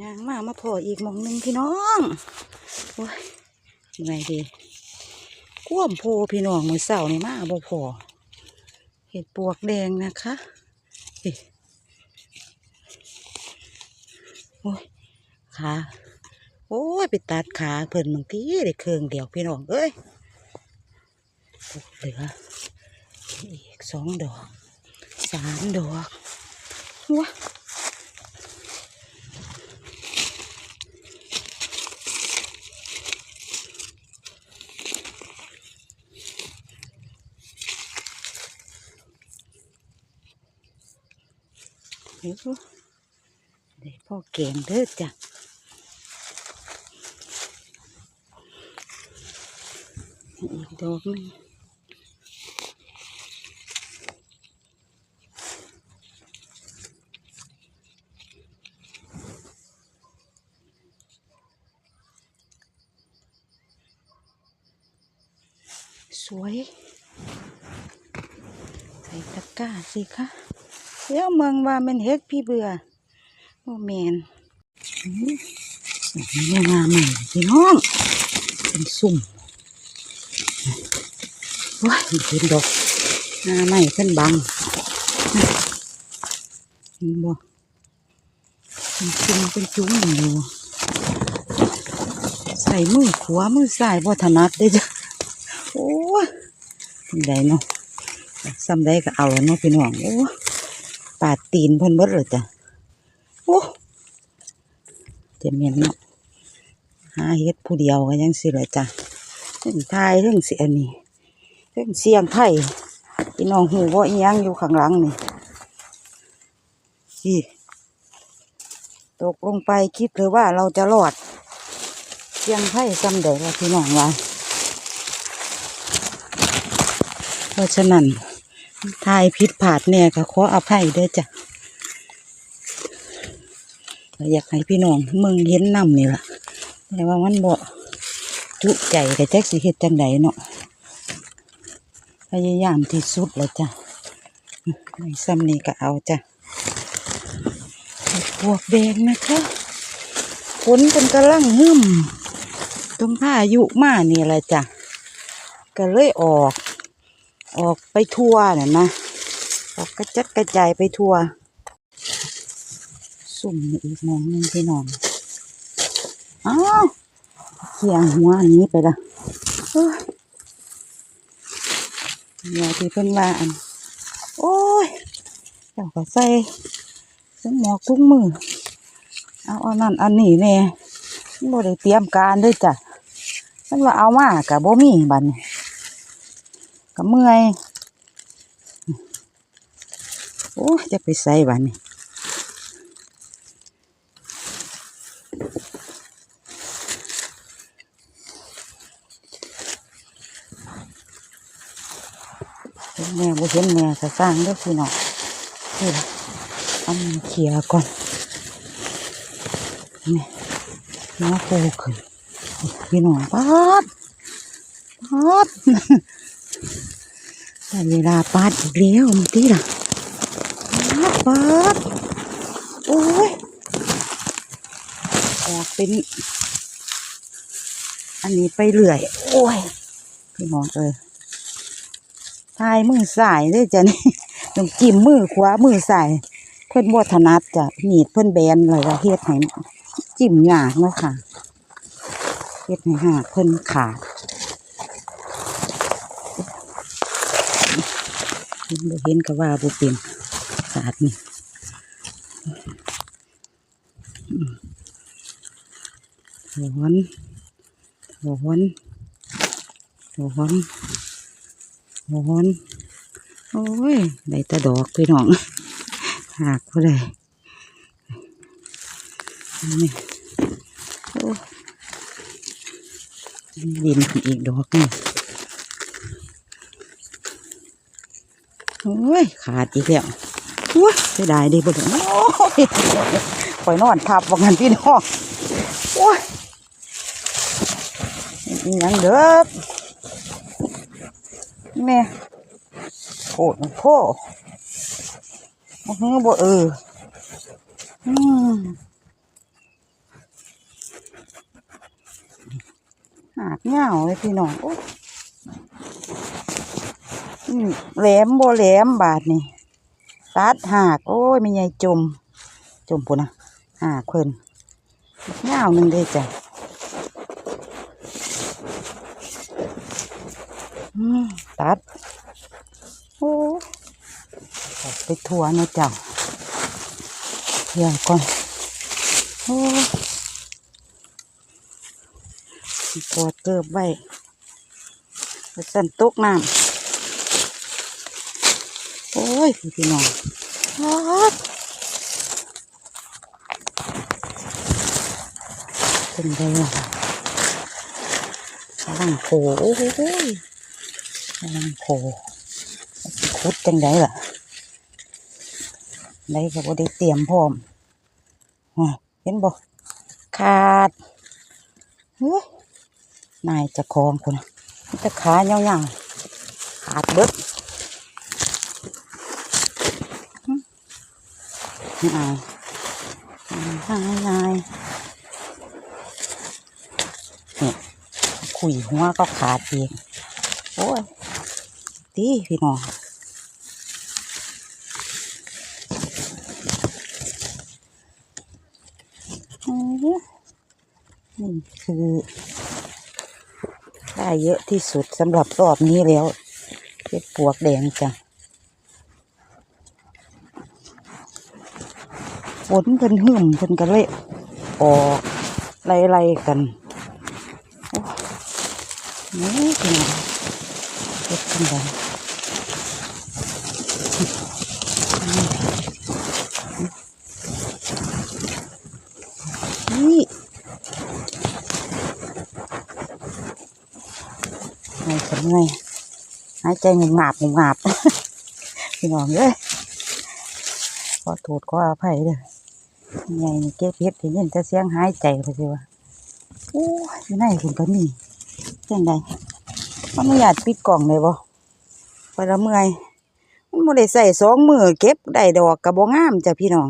ยางมามาพออีกหมองหนึ่งพี่น้องโอ้ยยังไงดีก้วมโพพี่น้องมือเสานี่มาบ่พอเห็ดปวกแดงนะคะเฮ้ยโอ้ยขาโอ้ยไปตัดขาเพิ่นบางทีได้เครื่องเดียวพี่น้องเอ้ยเหลืออีกสองดอกสามดอกว้า เดี๋ยวพ่อเก่งเด้อจ้ะอีกดอกนึงสวย ใส่ตะกร้าสิคะ ดี๋ยวเมืองว่ามันเฮ็ดพี่เบื่อโอแมนนี่งามใหม่พี่น้องเป็นซุ่มว้ายเห็นดอกงาใหม่เพิ่นบังเห็นบ่เป็นจุ้มเป็นจุ้มอยู่ใส่มือขวามือซ้ายบ่ถนัดเด้จ้ะโอ้ยเป็นไดเนาะซ้ำได้ก็เอาแล้วเนาะพี่น้องโอ้ ปาดตีนเพิ่นเบิดเลยจ้ะโอ้เจ็บเมียนเนาะหาเฮ็ดผู้เดียวก็ยังสิเลยจ้ะเรื่องทยเรื่องเสียนี่เรื่องเสียงไทยพี่น้องหูว่าอียังอยู่ข้างหลังนี่สิตกลงไปคิดเลยว่าเราจะรอดเสียงไทยซ้ำเด็กพี่น้องว่าเพราะฉะนั้น ทายผิดผาดเนี่ยก็ขออภัยด้อจ้ะอยากให้พี่น้องเมืองเห็นน้ำนี่ล่ะแต่ว่ามันบ่จุใจแต่แจ็คสิเฮ็ดจังไดเนาะพยายามที่สุดแล้วจ้ะในซ้ำนี้ก็เอาจ้ะเห็ดปวกแดงนะคะฝนเป็นกำลังหึมตรงพายุมานี่แหละจ้ะก็เลยออก ออกไปทั่วน่ะนะออกกระจัดกระจายไปทั่ว สุ่มอีกมองหนึงพี่น้องอ้าวเขียงหัวอันนี้ไปละอยเดี๋ยที่เพิ่นว่าอันโอ้ยเจ้าก็ใส่สหมวกทุกมือเอาอันนั้นอันนี้แน่บ่ได้เตรียมการด้วยจ้ะมันว่าเอามากับบ่มีบัดนี้ ก็เมื่อยโอ้จะไปใส่บัดนี้เห็นแม่บ่เห็นแม่ก็สร้างด้อพี่น้องนี่ละเอามันเขี่ยก่อนนี่น้าโตขึ้นพี่น้องปาดปาด แต่เวลาปาดอีกแล้วมันตีล่ะปาดปาดโอ้ยออกเป็น อันนี้ไปเรื่อย โอ้ยพี่น้องเออทายมือสายเลยจ้ะนี่ต้องจิ้มมือขวามือสายเพิ่นบ่ถนัดจ้ะมีดเพิ่นแบนเลยว่าเฮ็ดให้จิ้มหยากเนาะค่ะเฮ็ดให้หากเพิ่นขาดเห็น บ่เห็นก็ว่าบ่เป็นศาสตร์นี่อืมถอนถอนถอนถอนโอ้ยได้ต่ดอกพี่น้องหากก็ได้นี่โอ้ดินอีกดอกนี่ โอ้ยขาดอีกแล้วว้าเสียด้ไดีบ่ถึโอ้ยข่อยนอนทับวางันพี่น้องโอ้ยยังเด้อแม่โคตรโคโอ้โหบ่เอออืมหาดเงาเลยพี่น้องโอ้ แหลมโบแหลมบาดนี่ตัดหากโอ้ยม่ใหญ่จม จมปุ่นนะหากเพิ่นเงาหนึ่งเด้จ้ะตัด โอ้ไปทัวนะเจ้าเดี๋ยวก่อนโอ้ยกอดเกิบไว้ไปสั่นตกน้ำ โอ้ยพี่พี่น้องฮัดเป็นไงล่ะกำลังโผโอ้โหกำลังโผสิคุดจังไดล่ะได้ก็บ่ได้เตรียมพร้อมอ้าวเห็นบ่ขาดเฮ้ยนายเจะคลองคนน่ะมันจะขาเงาๆขาดเบิด นายนายนายเนี่ยขุยหัวก็ขาดเองโอ้ยตีพี่น้องอืมนี่คือได้เยอะที่สุดสำหรับรอบนี้แล้วเห็ดปวกแดงจ้ะ นเพิ่นหึ่มเพิ่นก็เลยออกไล่ๆกันนี่พี่น้อเฮ็ดจังไดนี่หายใจเหนื่อยหายใจงุงาบงุงาบพี่น้องเอ้ยขอโทษขออภัยเด้อ ใหญ่นี่เก็บเห็ดได้ยินแต่เสียงหายใจไปสิวะโอ้ยอยู่ไหนคุณก็มีจังใดขออนุญาตปิดกล่องเลยบ่ไปละเมื่อยมันบ่ได้ใส่สองมือเก็บได้ดอกกระบ่งามจ้ะพี่น้อง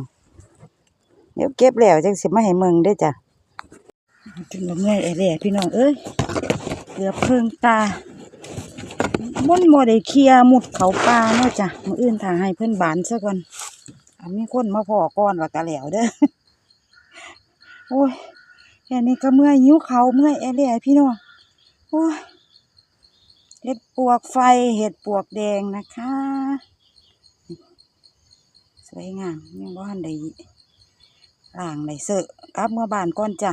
เดี๋ยวเก็บแล้วจังสิมาให้เมืองเด้จ้ะถึงละเมื่อยไอ้แร่พี่น้องเอ้ยเกือบเพิ่งตาม่นโมได้เคลียร์หมุดเขาปลาเนาะจ้ะมืออื่นถ่าให้เพื่อนบานซะก่อน มีคนมาพอก้อนว่ากะแล้วเด้อโอ้ยแค่นี้ก็เมื่อยหิวเขาเมื่อยแอเล่พี่น้องโอ้ยเห็ดปวกไฟเห็ดปวกแดงนะคะ สวยงามยังบ้านได้ล่างได้เสอะกลับเมื่อบานก้อนจ้ะ